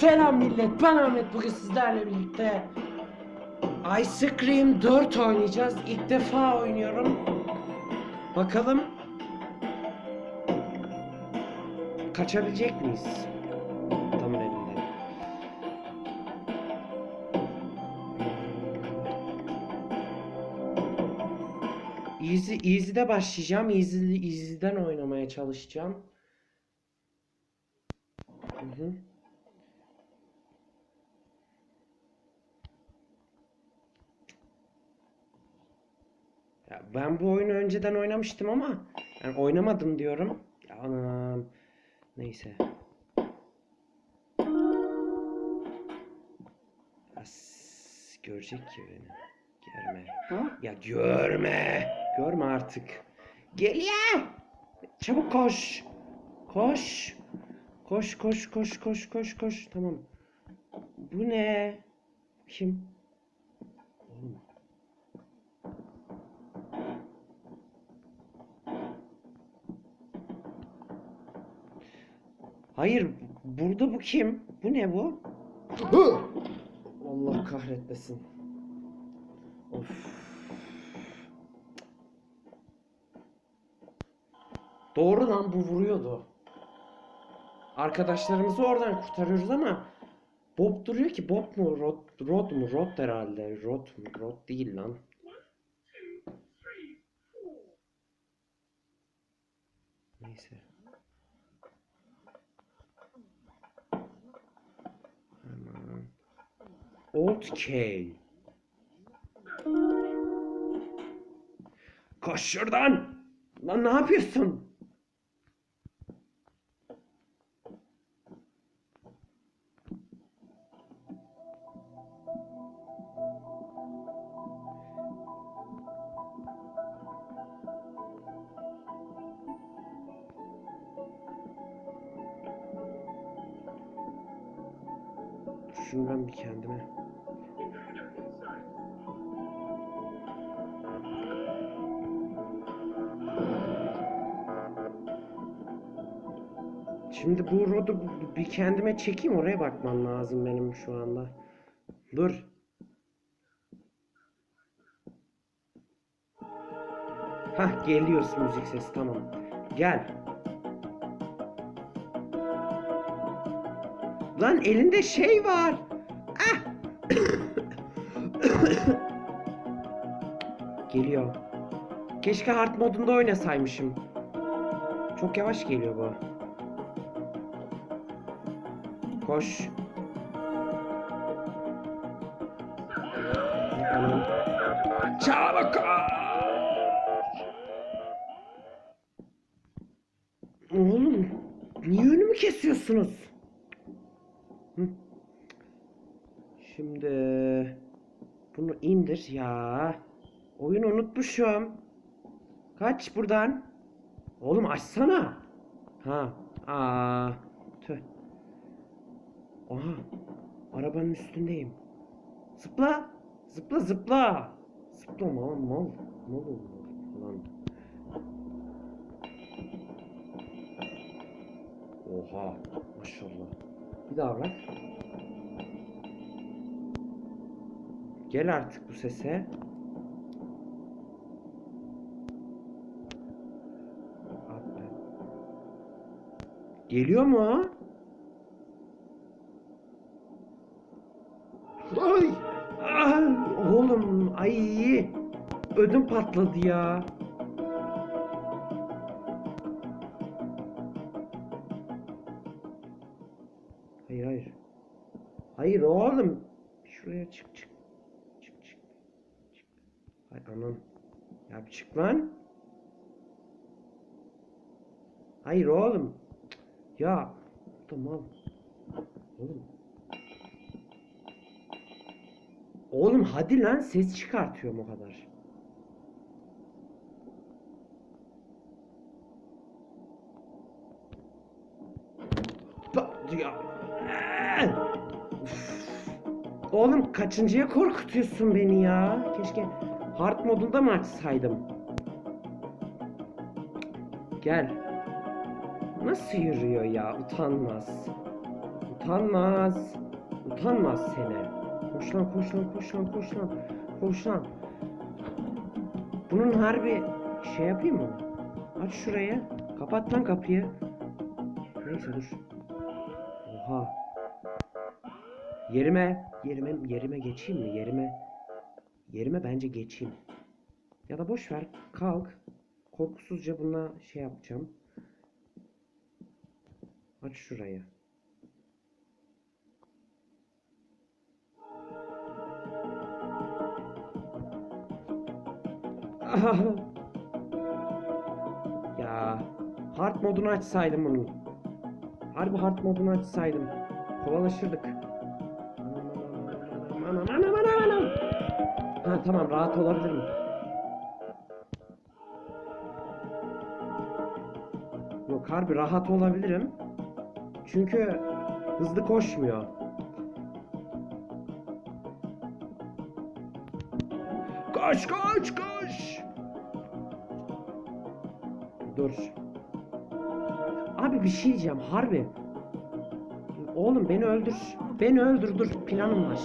Selam millet, ben Ahmet. Bugün sizlerle birlikte Ice Cream 4 oynayacağız. İlk defa oynuyorum. Bakalım kaçabilecek miyiz? Adamın elinden. Easy, Easy'de başlayacağım. Easy, Easy'den oynamaya çalışacağım. Hı hı. Ya ben bu oyunu önceden oynamıştım ama yani oynamadım diyorum. Anam. Neyse. As, görecek ki beni. Görme. Ya görme. Görme artık. Geliyor. Çabuk koş. Koş. Koş koş koş koş koş koş. Tamam. Bu ne? Kim? Hayır, burada bu kim? Bu ne bu? Allah kahretmesin. Of. Doğru lan bu vuruyordu. Arkadaşlarımızı oradan kurtarıyoruz ama Bob duruyor ki Bob mu Rod, Rod mu Rod herhalde Rod mu Rod değil lan. Neyse. Old Kale. Koş şuradan. Lan ne yapıyorsun? Şunu ben bir kendime. Şimdi bu rodu bir kendime çekeyim oraya bakmam lazım benim şu anda. Dur. Hah geliyorsun müzik sesi tamam. Gel. Lan elinde şey var. Ah! Geliyor. Keşke hard modunda oynasaymışım. Çok yavaş geliyor bu. Koş. Çabuk koş. Oğlum niye önümü kesiyorsunuz? Şimdi bunu indir ya. Oyunu unutmuşum. Kaç buradan. Oğlum açsana. Ha. Aa. Aha. Arabanın üstündeyim. Zıpla. Zıpla zıpla. Zıpla mal mal. Mal oldu falan. Oha. Maşallah. Bir daha bırak. Gel artık bu sese. Geliyor mu? Ödüm patladı ya. Hayır hayır. Hayır oğlum. Şuraya çık çık. Çık çık. Çık. Hay anam. Ya çık lan. Hayır oğlum. Ya. Tamam. Oğlum. Oğlum hadi lan ses çıkartıyorum o kadar. Oğlum kaçıncıya korkutuyorsun beni ya? Keşke hard modunda mı açsaydım? Gel. Nasıl yürüyor ya? Utanmaz. Utanmaz. Utanmaz seni. Koş lan koş lan koş lan koş lan. Koş lan. Bunun harbi şey yapayım mı? Aç şurayı. Kapat lan kapıyı. Neyse dur. Oha. Yerime, yerime, yerime geçeyim mi? Yerime, yerime bence geçeyim. Ya da boş ver, kalk. Korkusuzca buna şey yapacağım. Aç şurayı. ya hard modunu açsaydım bunun. Harbi hard modunu açsaydım. Kovalaşırdık. Anam anam anam anam. Ha tamam rahat olabilirim. Yok harbi rahat olabilirim. Çünkü hızlı koşmuyor. Koş koş koş. Dur. Bir şey diyeceğim harbi. Oğlum beni öldür. Beni öldür dur planım var.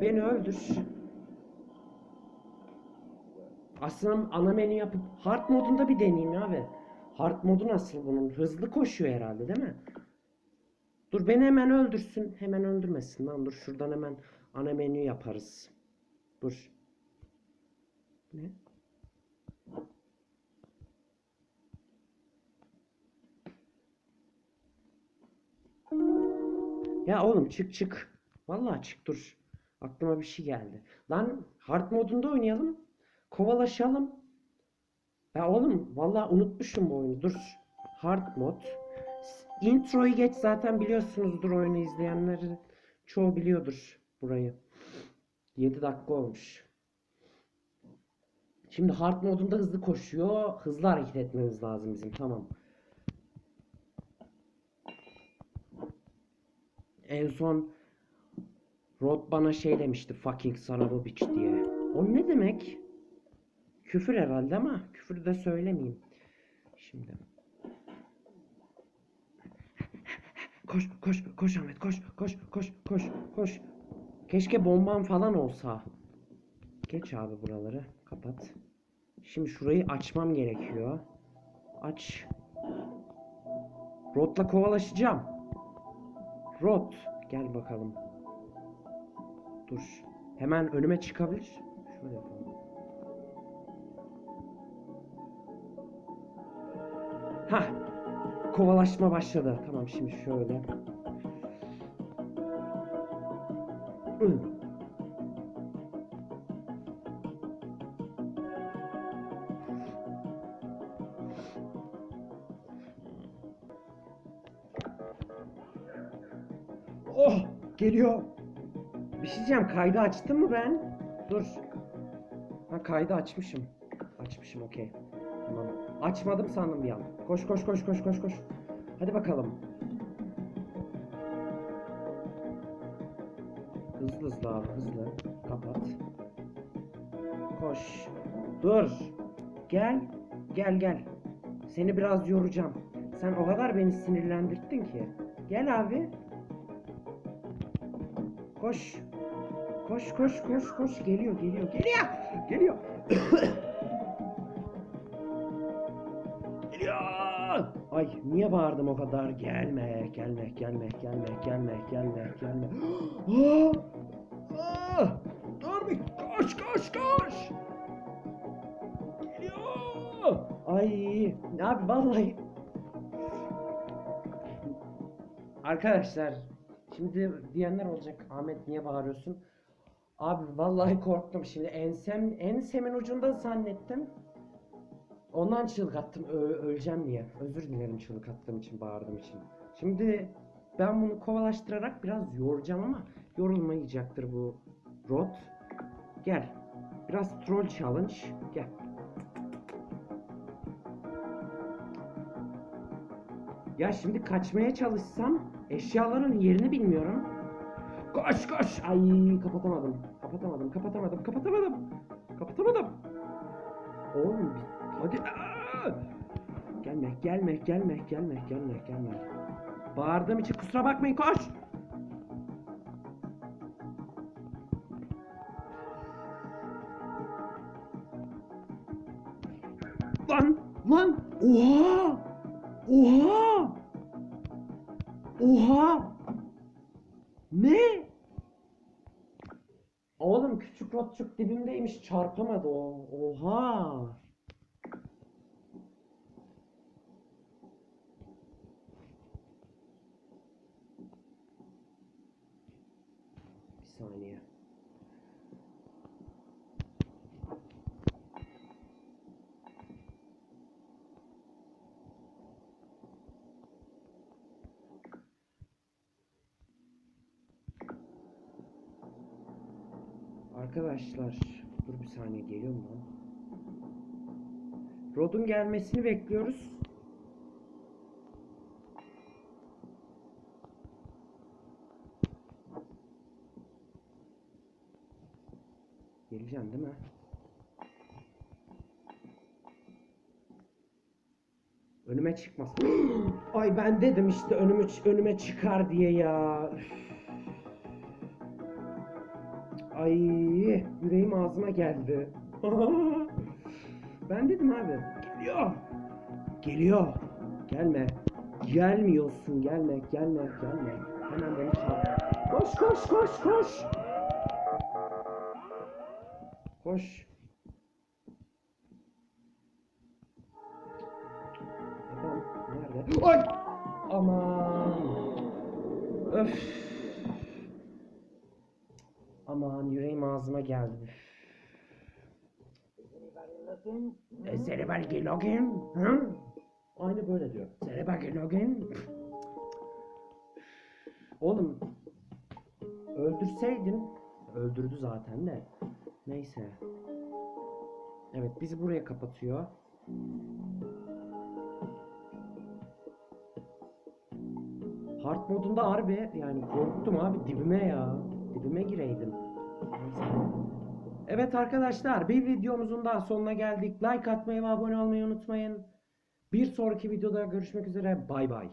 Beni öldür. Aslında ana menü yapıp hard modunda bir deneyeyim abi. Hard modu nasıl bunun? Hızlı koşuyor herhalde değil mi? Dur beni hemen öldürsün. Hemen öldürmesin lan. Dur şuradan hemen ana menü yaparız. Dur. Ne? Ya oğlum çık çık. Vallahi çık dur. Aklıma bir şey geldi. Lan hard modunda oynayalım. Kovalaşalım. Ya oğlum vallahi unutmuşum bu oyunu. Dur. Hard mod. Introyu geç zaten biliyorsunuzdur oyunu izleyenleri. Çoğu biliyordur burayı. 7 dakika olmuş. Şimdi hard modunda hızlı koşuyor. Hızlı hareket etmemiz lazım bizim. Tamam. En son Rod bana şey demişti fucking bitch diye. O ne demek? Küfür herhalde ama küfür de söylemeyeyim. Şimdi. Koş koş koş Ahmet koş koş koş koş koş. Keşke bomban falan olsa. Geç abi buraları kapat. Şimdi şurayı açmam gerekiyor. Aç. Rod'la kovalaşacağım. Rod gel bakalım. Dur. Hemen önüme çıkabilir. Şöyle yapalım. Ha. Kovalaşma başladı. Tamam şimdi şöyle. Hı. Oh geliyor. Bir şey diyeceğim kaydı açtım mı ben? Dur. Ha kaydı açmışım. Açmışım okey. Tamam. Açmadım sandım bir an. Koş koş koş koş koş koş. Hadi bakalım. Hızlı hızlı abi hızlı. Kapat. Koş. Dur. Gel. Gel gel. Seni biraz yoracağım. Sen o kadar beni sinirlendirdin ki. Gel abi. Koş. Koş koş koş koş. Geliyor geliyor geliyor. Geliyor. geliyor. Ay niye bağırdım o kadar? Gelme gelme gelme gelme gelme gelme gelme. Aa! Aa! Dur bir koş koş koş. Geliyor. Ay abi vallahi Arkadaşlar şimdi diyenler olacak Ahmet niye bağırıyorsun? Abi vallahi korktum şimdi ensem ensemin ucunda zannettim. Ondan çığlık attım ö- öleceğim diye. Özür dilerim çığlık attığım için bağırdığım için. Şimdi ben bunu kovalaştırarak biraz yoracağım ama yorulmayacaktır bu rot. Gel. Biraz troll challenge. Gel. Ya şimdi kaçmaya çalışsam eşyaların yerini bilmiyorum. Koş koş. Ay kapatamadım. Kapatamadım. Kapatamadım. Kapatamadım. Kapatamadım. Oğlum hadi. Aa! Gelme, gelme, gelme, gelme, gelme, gelme. Bağırdığım için kusura bakmayın koş. Lan lan oha oha oha! Ne? Oğlum küçük rotçuk dibimdeymiş çarpamadı o. Oha! Bir saniye. Arkadaşlar dur bir saniye geliyor mu? Rod'un gelmesini bekliyoruz. Geleceksin değil mi? Önüme çıkmaz. Ay ben dedim işte önüme önüme çıkar diye ya. Üf. Ay yüreğim ağzıma geldi. ben dedim abi. Geliyor. Geliyor. Gelme. Gelmiyorsun. Gelme. Gelme. Gelme. Hemen beni çağır. Koş koş koş koş. Koş. Adam nerede? Ay! Aman. Öf. Aman yüreğim ağzıma geldi. E. Hı? Aynı böyle diyor. Belki login. Oğlum öldürseydin öldürdü zaten de. Neyse. Evet bizi buraya kapatıyor. Hard modunda harbi yani korktum abi dibime ya. Dibime gireydim. Evet arkadaşlar bir videomuzun daha sonuna geldik. Like atmayı ve abone olmayı unutmayın. Bir sonraki videoda görüşmek üzere. Bay bay.